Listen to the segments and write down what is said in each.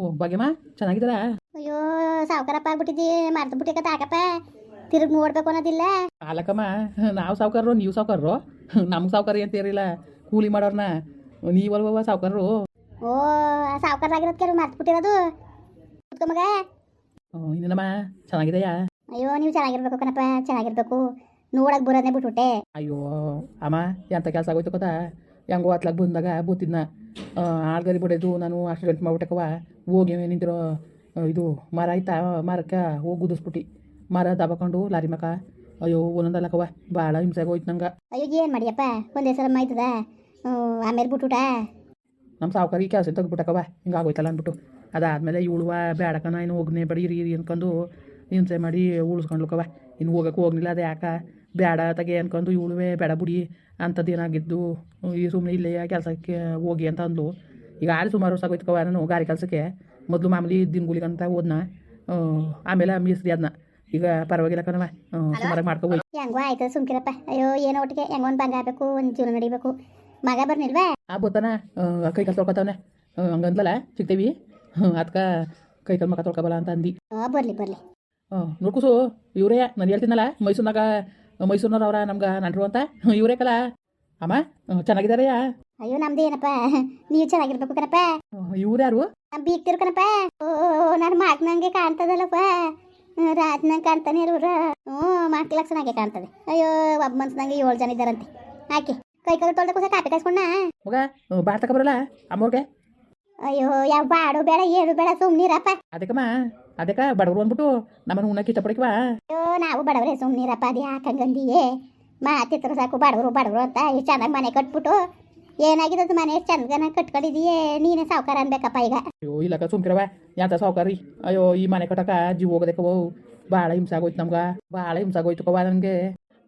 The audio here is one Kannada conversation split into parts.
ಓ ಭಾಗ್ಯಮ್ಮ ಚೆನ್ನಾಗಿದ್ದಾರಾ? ಅಯ್ಯೋ ಸಾವುಕಾರಪ್ಪ ಆಗ್ಬಿಟ್ಟಿದ್ದಿ ಮರ್ತು ಬಿಟ್ಟಿಕ ತಾಕಪ್ಪ. ತಿರುಗಿ ನೋಡ್ಬೇಕು ಅನ್ನೋದಿಲ್ಲ. ಅಲ್ಲಕ್ಕಮ್ಮ ನಾವು ಸಾವುಕಾರರು ನೀವು ಸಾವುಕಾರರು? ನಮ್ಗೆ ಸಾವುಕಾರ ಅಂತೀರಿಲ್ಲ ಕೂಲಿ ಮಾಡೋರ್ನ ನೀವಲ್ವ ಸಾವುಕಾರರು? ಓ ಸಾವುಕಾರ ಆಗಿರೋದು ಕೆಲವು ಮರ್ತು ಬಿಟ್ಟಿರೋದು. ಓ ಮಗ. ಇನ್ನೇನಮ್ಮ ಚೆನ್ನಾಗಿದೆಯಾ? ಅಯ್ಯೋ ನೀವು ಚೆನ್ನಾಗಿರ್ಬೇಕು ಕಣಪ್ಪ ಚೆನ್ನಾಗಿರ್ಬೇಕು. ನೋಡಕ್ ಬರೋದನ್ನೇ ಬಿಟ್ಬಿಟ್ಟೆ. ಅಯ್ಯೋ ಅಮ್ಮ ಎಂತ ಕೆಲಸ ಆಗೋಯ್ತು ಗೊತ್ತಾ? ಹೆಂಗೋ ಹತ್ಲಾಗ ಬಂದಾಗ ಬೂತಿದ್ನ ಆಳ್ಗರಿ ಬಡಿದು ನಾನು ಆಕ್ಸಿಡೆಂಟ್ ಮಾಡ್ಬಿಟ್ಟಕ್ಕವ ಹೋಗಿ ನಿಂತಿರೋ ಇದು ಮರ ಆಯ್ತಾ ಮರಕ್ಕೆ ಹೋಗಿ ಗುದಿಸ್ಬಿಟ್ಟು. ಮರ ದಬಕೊಂಡು ಲಾರಿ ಮಕ ಅಯ್ಯೋ ಒಂದೊಂದಲ್ಲಕ್ಕವ ಭಾಳ ಹಿಂಸೆ ಹೋಯ್ತು ನಂಗೆ. ಅಯ್ಯೋ ಏನು ಮಾಡಿಯಪ್ಪ? ಒಂದೇ ಸಲ ಆಯ್ತದ? ಆಮೇಲೆ ಬಿಟ್ಟುಟ ನಮ್ಮ ಸಾವುಕಾರಿ ಕೆಲಸ ತೆಗ್ದುಬಿಟ್ಟಕವ ಹಿಂಗೆ ಆಗೋಯ್ತಲ್ಲ ಅಂದ್ಬಿಟ್ಟು. ಅದಾದಮೇಲೆ ಇವಳುವ ಬೇಡಕನ ಇನ್ನು ಹೋಗ್ನೇ ಬಡಿ ಇರಿ ಇರಿ ಅನ್ಕೊಂಡು ಹಿಂಸೆ ಮಾಡಿ ಉಳಿಸ್ಕೊಂಡ್ಲಕ್ಕವ ಇನ್ನು ಹೋಗಕ್ಕೆ ಹೋಗ್ಲಿಲ್ಲ ಅದು ಯಾಕ? ಬೇಡ ತಗೆ ಅನ್ಕೊಂಡು ಇವಳುವೆ ಬೇಡ ಬುಡಿ ಅಂಥದ್ದು ಏನಾಗಿದ್ದು ಈ ಸುಮ್ಮನೆ ಇಲ್ಲೇ ಕೆಲಸಕ್ಕೆ ಹೋಗಿ ಅಂತ ಅಂದ್ಲು. ಈಗ ಆರು ಸುಮಾರು ವರ್ಷ ಆಗೋಯ್ತು ನಾನು ಗಾರಿ ಕೆಲಸಕ್ಕೆ. ಮೊದಲು ಮಾಮೂಲಿ ದಿನಗೂಲಿಗಂತ ಹೋದ್ನ ಆ, ಆಮೇಲೆ ಮೀಸ್ರಿ ಅದನ್ನ ಈಗ ಪರವಾಗಿಲ್ಲ ಕಣವ ಸುಮಾರಾಗಿ ಮಾಡ್ಕೋಬೋದು ಹೆಂಗೋ. ಆಯ್ತು ಸುಮ್ಕಿರಪ್ಪ. ಅಯ್ಯೋ ಏನೋ ಒಟ್ಟಿಗೆ ಹೆಂಗೋ ಒಂದು ಬಂಗ ಆಗ್ಬೇಕು ಒಂದು ಜೀವನ ನಡಿಬೇಕು. ಮಗ ಬರ್ನಿಲ್ವಾ? ಆ ಬತ್ತಾನ ಕೈ ಕೆಲಸ ತೊಳ್ಕೊತಾವನೆ. ಹಂಗಂದ್ಲಲ್ಲ ಸಿಗ್ತೀವಿ ಅದಕ್ಕೆ ಕೈ ಕಾಲು ಮಗ ತೊಳ್ಕೊಬಲ್ಲ ಅಂತ ಅಂದಿ. ಬರ್ಲಿ ಬರ್ಲಿ. ನೋಡ್ಕುಸು ಇವರೇ ನಾನು ಹೇಳ್ತೀನಲ್ಲ ಮೈಸೂರಿನಾಗ ಮೈಸೂರಿನವ್ರು ಅವರ ನಮ್ಗೆ ನಂಟ್ರು ಅಂತ? ಇವರೇ ಕಲ. ಅಮ್ಮ ಚೆನ್ನಾಗಿದಾರ ಅಯ್ಯೋ ನಮ್ದು ಏನಪ್ಪ? ನೀವು ಚೆನ್ನಾಗಿರ್ಬೇಕು ಕಣಪ್ಪ. ಇವ್ರು ಯಾರು? ನಮ್ ಬೀಗ್ತಿರು ಕಣಪ್ಪ. ಓ ನನ್ನ ಮಗ ನಂಗೆ ಕಾಣ್ತದಲ್ಲಪ್ಪ. ರಾತ್ ನಂಗೆ ಕಾಣ್ತಾನೆ ಇರೋರ. ಹ್ಞೂ ಮಾಕ್ ಲಕ್ಷಣಾಗೆ ಕಾಣ್ತದೆ. ಅಯ್ಯೋ ಒಬ್ಬ ನಂಗೆ ಏಳು ಜನ ಇದ್ದಾರಂತೆ. ಆಕೆ ಕೈ ಕಲ್ ತೊಳ್ದ ಕೂಸ ಕಾಪಿ ಕಾಯಿಸ್ಕೊಂಡ ಮಗ ಬಾರ್ ಬರಲ್ಲ? ಅಮ್ಮವ್ರಿಗೆ ಅಯ್ಯೋ ಯಾವ ಬಾಡು ಬೇಡ ಏನು ಬೇಡ ಸುಮ್ನಿರಪ್ಪ. ಅದಕ್ಕಮ್ಮ ಅದಕ್ಕೆ ಬಡವರು ಅಂದ್ಬಿಟ್ಟು ನಮ್ಮನ್ನು ಉಣ್ಣಕ್ಕೆ ಇಷ್ಟಪಡಕ್ವಾ ಅಯ್ಯೋ ನಾವು ಬಡವರೇ ಸುಮ್ಮನಿರಪ್ಪ ಅದು ಯಾಕಂಗಂದಿಯೇ ಮಾತಿತ್ರ ಸಾಕು ಬಡವರು ಬಡವರು ಅಂತ ಎಷ್ಟು ಚೆನ್ನಾಗಿ ಮನೆ ಕಟ್ಬಿಟ್ಟು ಏನಾಗಿರೋದು ಮನೆ? ಎಷ್ಟು ಚಂದಗನ ಕಟ್ಕೊಂಡಿದೀಯೇ? ನೀನೇ ಸಾವುಕಾರ ಅನ್ಬೇಕಪ್ಪ ಈಗ. ಅಯ್ಯೋ ಇಲ್ಲಕ್ಕ ಸುಮ್ಕಿರವ ಯಾಂತ ಸಾವುಕಾರಿ? ಅಯ್ಯೋ ಈ ಮನೆ ಕಟ್ಟಕ ಜೀವ ಹೋಗೋದಕ್ಕವ ಭಾಳ ಹಿಂಸಾಗೋಯ್ತು ನಮ್ಗೆ. ಭಾಳ ಹಿಂಸಾಗೋಯ್ತು ಕವ ನನಗೆ.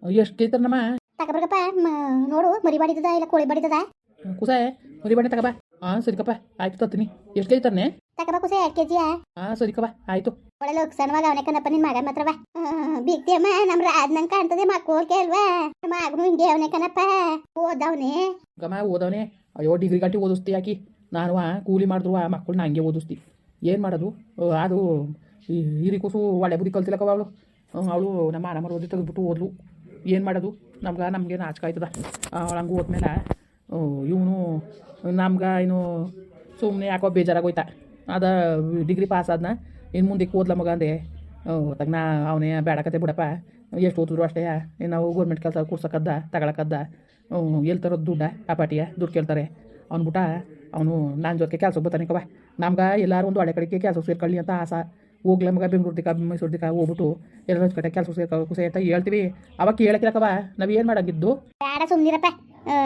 ಎಷ್ಟು ಕೇಳ್ತಾರೆ ನಮ್ಮ ತಗೊಬರ್ಗಪ್ಪ ನೋಡು ಮರಿ ಬಾಡಿದದ ಇಲ್ಲ ಕೋಳಿ ಬಾಡಿದದ? ಕುಸೆ ಮರಿ ಬಡಿ ತಗಬಾ ಹಾಂ ಸರಿಕಪ್ಪ ಆಯ್ತು ತತ್ತೀನಿ. ಎಷ್ಟು ಕೇಳ್ತಾನೆ ತಗಬ ಕುಸೆ ಎರಡು ಕೆ ಜಿಯಾ ಹಾಂ ಸರಿಕಪ್ಪ ಆಯ್ತು. ಒಳ್ಳೆ ಸಣ್ಣವಾಗ ಅವನೇ ಕಣಪ್ಪ ನಿನ್ ಮಗ ಮಾತ್ರವ ಬಿಗ್ತಿಯಮ್ಮ ನಮ್ ರಾಜ್ ನಂಗೆ ಕಾಣ್ತದೆ ಮಕ್ಕಳು ಕೇಳ್ವಾ. ಮಗನು ಹಿಂಗೆ ಅವನೇ ಕಣಪ್ಪ ಓದವನೇ. ಗಮ ಓದವನೇ. ಅಯ್ಯೋ ಡಿಗ್ರಿ ಗಂಟೆ ಓದಿಸ್ತಿ ಯಾಕಿ ನಾನು ಕೂಲಿ ಮಾಡಿದ್ರು ಆ ಮಕ್ಕಳನ್ನ ಹಂಗೆ ಓದಿಸ್ತಿ. ಏನು ಮಾಡೋದು? ಅದು ಹಿರಿ ಕೂಸು ಒಳ್ಳೆ ಬುದ್ಧಿ ಕಲ್ತಿಲ್ಲಕವ ಅವಳು. ಅವಳು ನಮ್ಮ ಅಣ್ಣ ಮರ ಓದಿ ತೆಗೆದ್ಬಿಟ್ಟು ಓದ್ಲು. ಏನು ಮಾಡೋದು? ನಮ್ಗೆ ನಮಗೆ ನಾಚಿಕೆ ಆಯ್ತದ? ಅವಳು ಹಂಗೆ ಹೋದ್ಮೇಲೆ ಇವನು ನಮ್ಗೆ ಇನ್ನು ಸುಮ್ಮನೆ ಯಾಕೋ ಬೇಜಾರಾಗೋಯ್ತಾ. ಅದ ಡಿಗ್ರಿ ಪಾಸ್ ಆದ್ನ ಇನ್ನು ಮುಂದಕ್ಕೆ ಓದ್ಲ ಮಗ ಅಂದೆ. ತಗ ನಾ ಅವನೇ ಬೇಡಕತ್ತೆ ಬಿಡಪ್ಪ. ಎಷ್ಟು ಓದಿದ್ರು ಅಷ್ಟೇ. ನಾವು ಗೌರ್ಮೆಂಟ್ ಕೆಲಸ ಕೂರ್ಸಕ್ಕದ್ದ ತಗೊಳಕ್ಕದ್ದ ಎಲ್ಲಿ ತರೋದು ದುಡ್ಡ ಪಾಟಿಯ ದುಡ್ಡು ಕೇಳ್ತಾರೆ. ಅವ್ನು ಬಿಟ್ಟ ಅವನು ನನ್ನ ಜೊತೆ ಕೆಲಸಕ್ಕೆ ಬರ್ತಾನೆ ಕವ ನಮ್ಗೆ ಎಲ್ಲರೂ ಒಂದು ಒಳ್ಳೆ ಕಡೆಗೆ ಕೆಲಸ ಸೇರ್ಕೊಳ್ಳಿ ಅಂತ ಆಸೆ. ಹೋಗ್ಲ ಮಗ ಬೆಂಗ್ಳೂರು ದಿಕ್ಕ ಮೈಸೂರು ದಿಕ್ಕ ಹೋಗ್ಬಿಟ್ಟು ಎಲ್ಲ ಕಟ್ಟ ಕೆಲಸ ಕುಸೆ ಅಂತ ಹೇಳ್ತೀವಿ. ಅವಾಗ ಕೇಳಕ್ಕಿಲ್ಲಕವ ನಾವು ಏನು ಮಾಡಂಗಿದ್ದು? ಬೇಡ ಸುಮ್ನಿರಪ್ಪ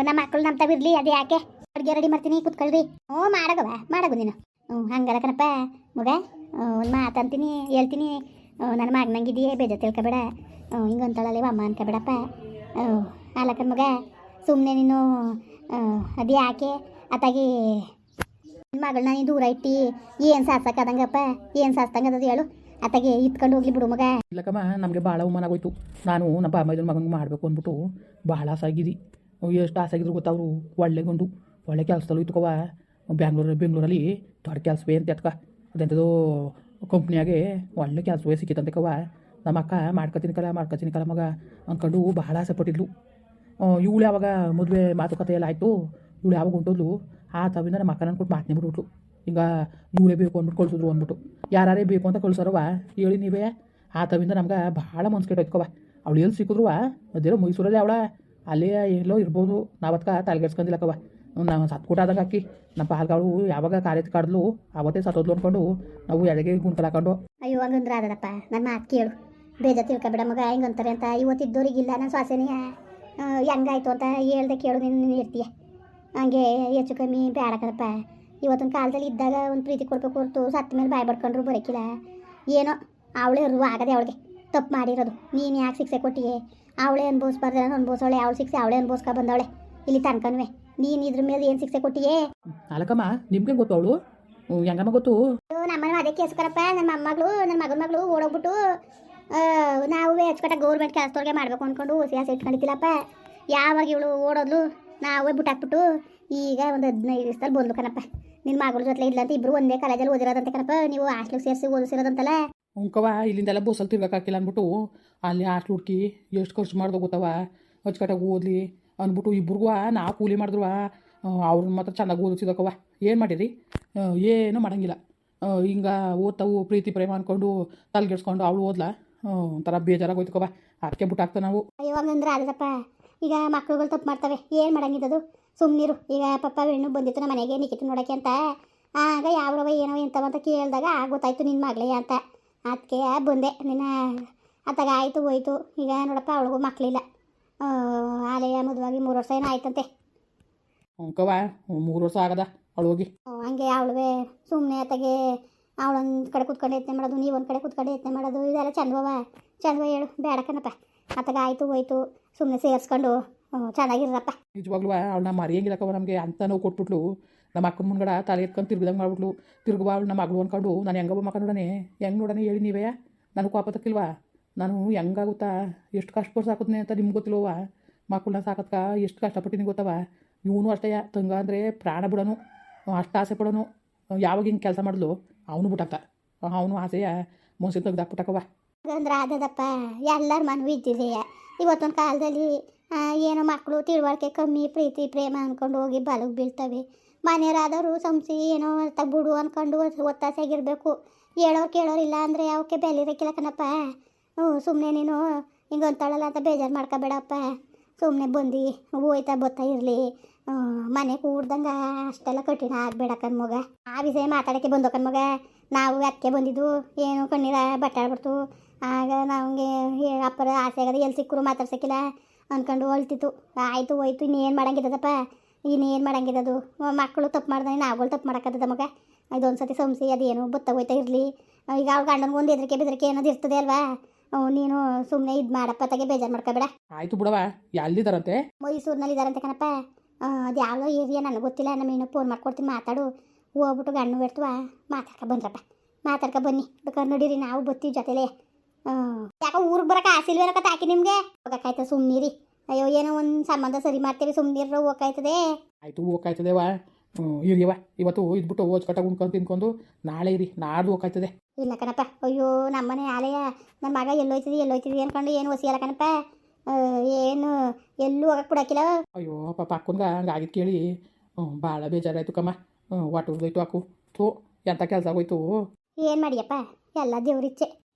ನಮ್ಮ ಮಕ್ಕಳು ನಮ್ಮ ತವಿರ್ಲಿ ಅದು ಯಾಕೆ? ಅಡುಗೆ ರೆಡಿ ಮಾಡ್ತೀನಿ, ಕುತ್ಕೊಳ್ರಿ. ಹ್ಞೂ, ಮಾಡಗವ, ಮಾಡಗು ನೀನು. ಹ್ಞೂ, ಹಂಗಲ್ಲ ಕಣಪ್ಪ. ಮಗ ಒಂದು ಮಾತಂತೀನಿ ಹೇಳ್ತೀನಿ. ನನ್ನ ಮಗನಂಗಿದೆಯೇ ಬೇಜ ತಿಳ್ಕೊಬೇಡ. ಹಿಂಗಂತಳಲ್ಲ ಅಮ್ಮ ಅನ್ಕೊಬೇಡಪ್ಪ. ಅಲ್ಲಕ್ಕ ಮಗ ಸುಮ್ಮನೆ ನೀನು ಅದು ಯಾಕೆ? ಅತ್ತಾಗಿ ಮಗಳನ್ನ ನೀನು ದೂರ ಇಟ್ಟಿ. ಏನು ಸಾರ್ಸಕ್ಕದಂಗಪ್ಪ ಏನು ಸಾಸ್ತಂಗದ ಹೇಳು. ಅತ್ತಗೆ ಇತ್ಕೊಂಡು ಹೋಗ್ಲಿ ಬಿಡು ಮಗ. ಇಲ್ಲಕಮ್ಮ, ನಮಗೆ ಭಾಳ ಅವಮಾನ ಆಗೋಯ್ತು. ನಾನು ನಮ್ಮ ಬಾಮೈದನ ಮಗನಿಗೆ ಮಾಡಬೇಕು ಅಂದ್ಬಿಟ್ಟು ಭಾಳ ಆಸಾಗಿದ್ದಿ ಎಷ್ಟು ಆಸಾಗಿದ್ರು ಗೊತ್ತಾವ್ರು ಒಳ್ಳೆ ಗಂಡು. ಒಳ್ಳೆ ಕೆಲಸದಲ್ಲೂ ಇತ್ಕೋವ ಬ್ಯಾಂಗ್ಳೂರು, ಬೆಂಗಳೂರಲ್ಲಿ ದೊಡ್ಡ ಕೆಲಸವೇ ಅಂತ ಎತ್ಕ ಅದೆಂಥದ್ದು ಕಂಪ್ನಿಯಾಗೆ ಒಳ್ಳೆ ಕೆಲಸವೇ ಕವ ನಮ್ಮ ಅಕ್ಕ ಮಾಡ್ಕೊತೀನಿ ಕಲ ಮಾಡ್ಕೊತೀನಿ ಕಲ ಮಗ ಅಂದ್ಕೊಂಡು ಭಾಳ ಆಸೆ ಪಟ್ಟಿದ್ಲು. ಇವಳು ಯಾವಾಗ ಮದುವೆ ಮಾತುಕತೆ ಎಲ್ಲ ಆಯಿತು? ಇವಳು ಯಾವಾಗ ಹೊಂಟೋದ್ಲು ಆ ತವಿಂದ ನಮ್ಮ ಅಕ್ಕನ ಅನ್ಬಿಟ್ಟು ಮಾತನೇ ಬಿಟ್ಬಿಟ್ಲು. ಈಗ ಇವಳೇ ಬೇಕು ಅಂದ್ಬಿಟ್ಟು ಕಳ್ಸಿದ್ರು ಅಂದ್ಬಿಟ್ಟು. ಯಾರೇ ಬೇಕು ಅಂತ ಕಳ್ಸೋರವ ಹೇಳಿ ನೀವೇ. ಆ ತವಿಂದ ನಮ್ಗೆ ಭಾಳ ಮನ್ಸು ಕೆಟ್ಟೋಯ್ತಕವ ಅವಳು ಎಲ್ಲಿ ಸಿಕ್ಕಿದ್ರು ಅದೇನೋ ಮೈಸೂರಲ್ಲಿ ಅವಳ. ಅಲ್ಲೇ ಎಲ್ಲೋ ಇರ್ಬೋದು. ನಾವು ತಲೆಗೆಡ್ಸ್ಕೊಂಡಿಲ್ಲಕ್ಕವ ನಾವು ಸತ್ಕೂಟ ಆದಾಗ ಹಾಕಿ. ನಮ್ಮ ಪಾಲ್ಗಳು ಯಾವಾಗ ಕಾರ್ಯ ಕಾಡ್ಲು ಅವತ್ತೇ ಸತ್ತೋದ್ಲು ಅಂದ್ಕೊಂಡು ನಾವು ಎಡೆಗೆ ಗುಂಟಲ್ ಅಯ್ಯೋ, ಹಂಗಂದ್ರೆ ಅದಪ್ಪ ನನ್ನ ಮಾತು ಕೇಳು. ಬೇಜ ತಿಳ್ಕೊಬೇಡ ಮಗ ಹೆಂಗಂತಾರೆ ಅಂತ. ಇವತ್ತಿದ್ದವ್ರಿಗಿಲ್ಲ ನನ್ನ ಸ್ವಾಸನೆಯ ಹೆಂಗಾಯ್ತು ಅಂತ ಹೇಳ್ದೆ ಕೇಳು ನೀನು ಇರ್ತೀಯ. ಹಂಗೆ ಹೆಚ್ಚು ಕಮ್ಮಿ ಬೇಡ ಕಣಪ್ಪ ಇವತ್ತಿನ ಕಾಲದಲ್ಲಿ ಇದ್ದಾಗ ಒಂದು ಪ್ರೀತಿ ಕೊಡ್ಬೇಕು ಹೊರತು ಸತ್ತ ಮೇಲೆ ಬಾಯ್ ಬಡ್ಕೊಂಡ್ರು ಬರೋಕಿಲ್ಲ. ಏನೋ ಅವಳೆ ರು ಆಗದೆ ಅವಳಿಗೆ. ತಪ್ಪು ಮಾಡಿರೋದು. ನೀನು ಯಾಕೆ ಶಿಕ್ಷೆ ಕೊಟ್ಟಿಯೇ? ಅವಳೇ ಅನ್ಭವಿಸ್ಬಾರ್ದು ಅನ್ಭವಿಸೋಳೆ ಅವಳು ಶಿಕ್ಷೆ ಅವಳೆ ಅನ್ಭವಿಸ್ಕೊ ಬಂದವಳೆ. ಇಲ್ಲಿ ತನ್ಕನ್ವೆ. ನೀನು ಇದ್ರ ಮೇಲೆ ಏನು ಶಿಕ್ಷೆ ಕೊಟ್ಟಿಯೇ? ಅಲಕಮ್ಮ ನಿಮ್ಗೆ ಗೊತ್ತು ಅವಳು? ಹೆಂಗಮ್ಮ ಗೊತ್ತು? ಅಯ್ಯೋ ನಮ್ಮನೆ ಅದೇ ಕೇಸ್ಕರಪ್ಪ ನನ್ನ ಮೊಮ್ಮಗಳು ನನ್ನ ಮಗನ ಮಗಳು ಓಡೋಗ್ಬಿಟ್ಟು ನಾವು ಅಚ್ಚುಕಟ್ಟ ಗೌರ್ಮೆಂಟ್ ಕೆಲಸದವ್ರಿಗೆ ಮಾಡಬೇಕು ಅಂದ್ಕೊಂಡು ಸಿಯಾಸ ಇಟ್ಕೊಂಡಿದ್ದಿಲ್ಲಪ್ಪ. ಯಾವಾಗ ಇವಳು ಓಡೋದ್ಲು? ನಾವೇ ಬಿಟ್ಟಾಕ್ಬಿಟ್ಟು ಈಗ ಒಂದು ಹದಿನೈದು ದಿವಸದಲ್ಲಿ ಬಂದ್ಲು ಕಣಪ್ಪ. ನಿನ್ನ ಮಗಳ ಜೊತೆ ಇಲ್ಲ ಅಂತ ಇಬ್ಬರು ಒಂದೇ ಕಾಲೇಜಲ್ಲಿ ಓದಿರೋದಂತೆ ಕಣಪ್ಪ. ನೀವು ಹಾಸ್ಟ್ಲಿಗೆ ಸೇರಿಸಿ ಓದಿಸಿರೋದಂತಲ್ಲ. ಉಂಕವ ಇಲ್ಲಿಂದೆಲ್ಲ ಬಸ್ಸಲ್ಲಿ ತಿರ್ಗಕ್ಕಾಕಿಲ್ಲ ಅಂದ್ಬಿಟ್ಟು ಅಲ್ಲಿ ಹಾಸ್ಟ್ಲು ಹುಡುಕಿ ಎಷ್ಟು ಖರ್ಚು ಮಾಡ್ದೋ ಗೊತ್ತವ ಅಚ್ಚುಕಟ್ಟಾಗಿ ಓದಲಿ ಅಂದ್ಬಿಟ್ಟು ಇಬ್ರಿಗೂ ನಾವು ಕೂಲಿ ಮಾಡಿದ್ರು ಅವ್ರನ್ನ ಮಾತ್ರ ಚೆನ್ನಾಗಿ ಓದಿಸಿದಕ್ಕವ ಏನು ಮಾಡಿರಿ? ಏನೂ ಮಾಡಂಗಿಲ್ಲ. ಹಿಂಗೆ ಓದ್ತಾವು ಪ್ರೀತಿ ಪ್ರೇಮ ಅಂದ್ಕೊಂಡು ತಲೆಗೆಡ್ಸ್ಕೊಂಡು ಅವಳು ಓದ್ಲಾ? ಒಂಥರ ಬೇಜಾರಾಗಿ ಬೇಜಾರಾಗೋಯ್ತಕವ ಅದಕ್ಕೆ ಬಿಟ್ಟಾಕ್ತ ನಾವು. ಅಯ್ಯೋ ಅಂದ್ರೆ ಅದಪ್ಪ ಈಗ ಮಕ್ಳುಗಳು ತಪ್ಪು ಮಾಡ್ತವೆ. ಏನು ಮಾಡಂಗಿದ್ದದು ಸುಮ್ಮನಿರು ಈಗ ಪಪ್ಪ ಹೆಣ್ಣು ಬಂದಿತ್ತು ನಮ್ಮ ಮನೆಗೆ ನಿಕಿತು ನೋಡೋಕೆ ಅಂತ. ಆಗ ಯಾವ್ರವ ಏನೋ ಎಂತವ ಅಂತ ಕೇಳಿದಾಗ ಗೊತ್ತಾಯ್ತು ನಿನ್ನ ಮಗಳೇ ಅಂತ. ಅದಕ್ಕೆ ಬಂದೆ. ನಿನ್ನ ಅತ್ತಾಗ ಆಯಿತು ಹೋಯ್ತು. ಈಗ ನೋಡಪ್ಪ ಅವಳಿಗೂ ಮಕ್ಕಳಿಲ್ಲ ಆಲೆಯ ಮದುವಾಗಿ ಮೂರು ವರ್ಷ ಏನೋ ಆಯ್ತಂತೆ. ಮೂರು ವರ್ಷ ಆಗದ ಅವಳು ಹೋಗಿ? ಹಂಗೆ ಅವಳುವೆ ಸುಮ್ಮನೆ ಅತ್ತಗೆ ಅವಳೊಂದು ಕಡೆ ಕುತ್ಕೊಂಡು ಯತ್ನೆ ಮಾಡೋದು ನೀವು ಒಂದು ಕಡೆ ಕುತ್ಕೊಂಡು ಯತ್ನೆ ಮಾಡೋದು ಇದೆಲ್ಲ ಚಂದವ ಚಂದವ ಹೇಳು ಬೇಡ ಕಣಪ್ಪ. ಅತ್ತಾಗ ಆಯಿತು ಹೋಯ್ತು. ಸುಮ್ಮನೆ ಸೇರಿಸ್ಕೊಂಡು ಚೆನ್ನಾಗಿರಪ್ಪ ನಿಜವಾಗ್ಲೂ ಅವಳನ್ನ ಮರೆಯಂಗಿಲ್ಲಕವ ನಮಗೆ ಅಂತ ನೋವು ಕೊಟ್ಬಿಟ್ಲು. ನಮ್ಮ ಅಕ್ಕನ ಮುಂದ್ಗಡೆ ತಲೆ ಎತ್ಕೊಂಡು ತಿರ್ಗಿದಂಗೆ ಮಾಡ್ಬಿಟ್ಲು. ತಿರ್ಗುವ ಅವಳು ನಮ್ಮ ಮಗಳು ಅಂದ್ಕೊಂಡು ನಾನು ಹೆಂಗವ ಮಕ್ಕ ನೋಡನೆ ಹೆಂಗೆ ನೋಡನೆ ಹೇಳಿ ನೀವೇ? ನನಗೆ ಕೋಪ ತಕ್ಕಿಲ್ವಾ ನಾನು ಹೆಂಗಾಗುತ್ತಾ ಎಷ್ಟು ಕಷ್ಟಪಟ್ಟು ಸಾಕುತ್ತೇನೆ ಅಂತ ನಿಮ್ಗೆ ಗೊತ್ತಿಲ್ವ ಮಕ್ಕಳನ್ನ ಸಾಕತ್ಕ ಎಷ್ಟು ಕಷ್ಟಪಟ್ಟಿನಿ ಗೊತ್ತವ ಇವನು ಅಷ್ಟೇ, ತಂಗ ಅಂದರೆ ಪ್ರಾಣ ಬಿಡೋನು, ಅಷ್ಟು ಆಸೆ ಪಡೋನು. ಯಾವಾಗ ಹಿಂಗೆ ಕೆಲಸ ಮಾಡಿದ್ಲು, ಅವನು ಬಿಟ್ಟಕ್ಕ ಅವನು ಆಸೆಯ ಮೋಸಿ ತೆಗ್ದಾಕ್ಬಿಟ್ಟಕವ ಅಂದ್ರೆ ಆದದಪ್ಪ, ಎಲ್ಲರ ಮನವಿ ಇದ್ದಿದೆಯಾ ಇವತ್ತೊಂದು ಕಾಲದಲ್ಲಿ ಏನೋ ಮಕ್ಕಳು ತಿಳುವಳಿಕೆ ಕಮ್ಮಿ, ಪ್ರೀತಿ, ಪ್ರೇಮ ಅಂದ್ಕೊಂಡು ಹೋಗಿ ಬಲಗ್ ಬೀಳ್ತವೆ. ಮನೆಯವರಾದವರು ಸಂಸಿ ಏನೋ ಅಂತ ಬಿಡು ಅಂದ್ಕೊಂಡು ಒತ್ತಾಸೆಯಾಗಿರಬೇಕು. ಹೇಳೋರು ಕೇಳೋರು ಇಲ್ಲ ಅಂದರೆ ಅವಕ್ಕೆ ಬೆಲೆ ಕಣಪ್ಪ. ಹ್ಞೂ ಸುಮ್ಮನೆ ನೀನು ಹಿಂಗೆ ಅಂತಾಳಲ್ಲ ಅಂತ ಬೇಜಾರು ಮಾಡ್ಕೊಬೇಡಪ್ಪ. ಸುಮ್ಮನೆ ಬಂದು, ಹೋಯ್ತಾ ಬತ್ತಾ ಇರಲಿ. ಮನೆ ಕೂಡ್ದಂಗೆ ಅಷ್ಟೆಲ್ಲ ಕಠಿಣ ಆಗಬೇಡ ಕಣ್ಮಗ. ಆ ವಿಷಯ ಮಾತಾಡೋಕ್ಕೆ ಬಂದೋಕನ್ ಕಣ್ಮಗ. ನಾವು ಅಕ್ಕೆ ಬಂದಿದ್ದು, ಏನು ಕಣ್ಣೀರ ಬಟ್ಟೆ ಆಡ್ಬಿಡ್ತು ಆಗ ನಮಗೆ ಅಪ್ಪರ ಆಸೆ ಆಗದ ಎಲ್ಲಿ ಸಿಕ್ಕರು ಮಾತಾಡ್ಸಕ್ಕಿಲ್ಲ ಅಂದ್ಕೊಂಡು ಹೊಲ್ತಿತ್ತು. ಆಯಿತು ಹೋಯ್ತು ಇನ್ನೇನು ಮಾಡಂಗಿದ್ದದಪ್ಪ ಇನ್ನೇನು ಮಾಡಂಗಿದ್ದದು ಮಕ್ಕಳು ತಪ್ಪು ಮಾಡ್ದೆ ನಾವುಗಳು ತಪ್ಪು ಮಾಡೋಕ್ಕದ ಮಗ? ಇದೊಂದು ಸತಿ ಸಂಸಿ ಅದೇನು ಬತ್ತ ಹೋಯ್ತಾ ಇರಲಿ. ಈಗ ಅವ್ರ ಗಂಡನಿಗೆ ಒಂದು ಹೆದರಿಕೆ ಬೆದರಿಕೆ ಅನ್ನೋದು ಇರ್ತದೆ ಅಲ್ವಾ? ಅವ್ ನೀನು ಸುಮ್ಮನೆ ಇದು ಮಾಡಪ್ಪ ತಗೆ ಬೇಜಾರು ಮಾಡ್ಕೋಬೇಡ. ಆಯಿತು ಬಿಡವ ಎಲ್ಲಿದ್ದಾರಂತೆ ಮೈಸೂರಿನಲ್ಲಿ ಇದಾರಂತೆ ಕಣಪ್ಪ ಅದು ಯಾವ್ದೋ ಏರಿಯಾ ನನಗೆ ಗೊತ್ತಿಲ್ಲ ನಮ್ಮ ಇನ್ನೂ ಫೋನ್ ಮಾಡ್ಕೊಡ್ತೀನಿ ಮಾತಾಡು. ಹೋಗ್ಬಿಟ್ಟು ಗಣ್ಣು ಬಿಡ್ತವ ಮಾತಾಡ್ಕೊ ಬಂದ್ರಪ್ಪ. ಮಾತಾಡ್ಕೊ ಬನ್ನಿ. ಬೇಕಾದ್ರೆ ನೋಡಿರಿ ನಾವು ಬರ್ತೀವಿ ಜೊತೆಲೇ. ಯಾಕೋ ಊರಿಗೆ ಬರಕ ಆಸೆ ಇಲ್ವೇನಕ್ಕ ತಾಕಿ ನಿಮಗೆ? ಹೋಗಕ್ಕಾಯ್ತದೆ ಸುಮ್ಮನಿರಿ ಅಯ್ಯೋ ಏನೋ ಒಂದು ಸಂಬಂಧ ಸರಿ ಮಾಡ್ತೀವಿ ಸುಮ್ಮನಿರ ಹೋಗಾಯ್ತದೆ ಆಯಿತು ಹೋಗಾಯ್ತದೇವ ಇರಿಯವ ಇವತ್ತು ಇದ್ಬಿಟ್ಟು ಓದ್ಕಟ್ಟಾಗ ಉಣ್ಕೊಂಡು ತಿನ್ಕೊಂಡು ನಾಳೆ ಇರಿ ನಾಡ್ದು ಹೋಗಾಯ್ತದೆ. ಇಲ್ಲ ಕಣಪ್ಪ. ಅಯ್ಯೋ ನಮ್ಮನೆ ಆಲಯ ನನ್ನ ಮಗ ಎಲ್ಲೋಯ್ತಿದಿ ಎಲ್ಲೋಯ್ತಿದಿ ಅನ್ಕೊಂಡು ಏನು ಒಸಿಯಲ್ಲ ಕಣಪ್ಪ. ಏನು ಎಲ್ಲೂ ಹೋಗಕ್ಕೆ ಬಿಡಕ್ಕಿಲ್ಲ. ಅಯ್ಯೋ ಪಾಪ ಅಕ್ಕಂಗ ಹಂಗಾಗಿದ್ದು ಕೇಳಿ. ಭಾಳ ಬೇಜಾರಾಯ್ತು ಕಮ್ಮ. ಒಟ್ಟು ಹೋಯ್ತು ಅಕ್ಕು. ಥೂ ಎಂಥ ಕೆಲಸ ಹೋಯ್ತು ಏನು ಮಾಡಿಯಪ್ಪ? ಎಲ್ಲ ದೇವ್ರಿಚ್ಛೆ.